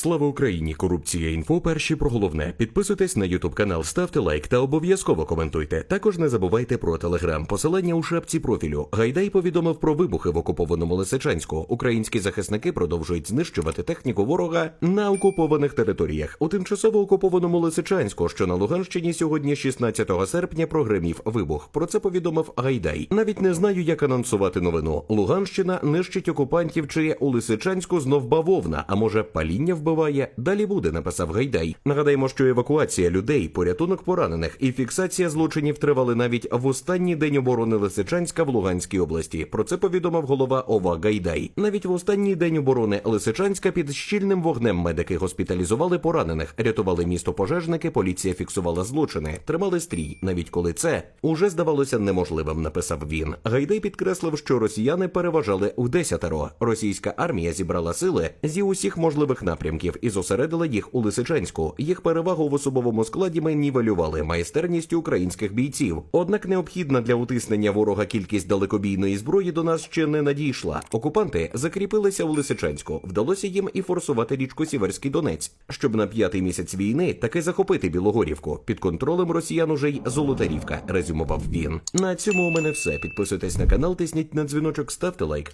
Слава Україні! Корупція інфо. Перші про головне. Підписуйтесь на Ютуб канал, ставте лайк та обов'язково коментуйте. Також не забувайте про телеграм. Посилання у шапці профілю. Гайдай повідомив про вибухи в окупованому Лисичанську. Українські захисники продовжують знищувати техніку ворога на окупованих територіях. У тимчасово окупованому Лисичанську, що на Луганщині сьогодні, 16 серпня, прогримів вибух. Про це повідомив Гайдай. Навіть не знаю, як анонсувати новину. Луганщина нищить окупантів, чи у Лисичанську знов бавовна, а може паління вбиває. Далі буде, написав Гайдай. Нагадаємо, що евакуація людей, порятунок поранених і фіксація злочинів тривали навіть в останній день оборони Лисичанська в Луганській області. Про це повідомив голова ОВА Гайдай. Навіть в останній день оборони Лисичанська під щільним вогнем медики госпіталізували поранених, рятували місто пожежники, поліція фіксувала злочини, тримали стрій, навіть коли це уже здавалося неможливим, написав він. Гайдай підкреслив, що росіяни переважали у десятеро. Російська армія зібрала сили зі усіх можливих напрямків і зосередила їх у Лисичанську. Їх перевагу в особовому складі ми нівелювали майстерністю українських бійців. Однак необхідна для утиснення ворога кількість далекобійної зброї до нас ще не надійшла. Окупанти закріпилися у Лисичанську. Вдалося їм і форсувати річку Сіверський Донець, щоб на п'ятий місяць війни таки захопити Білогорівку. Під контролем росіян уже й Золотарівка, резюмував він. На цьому у мене все. Підписуйтесь на канал, тисніть на дзвіночок, ставте лайк.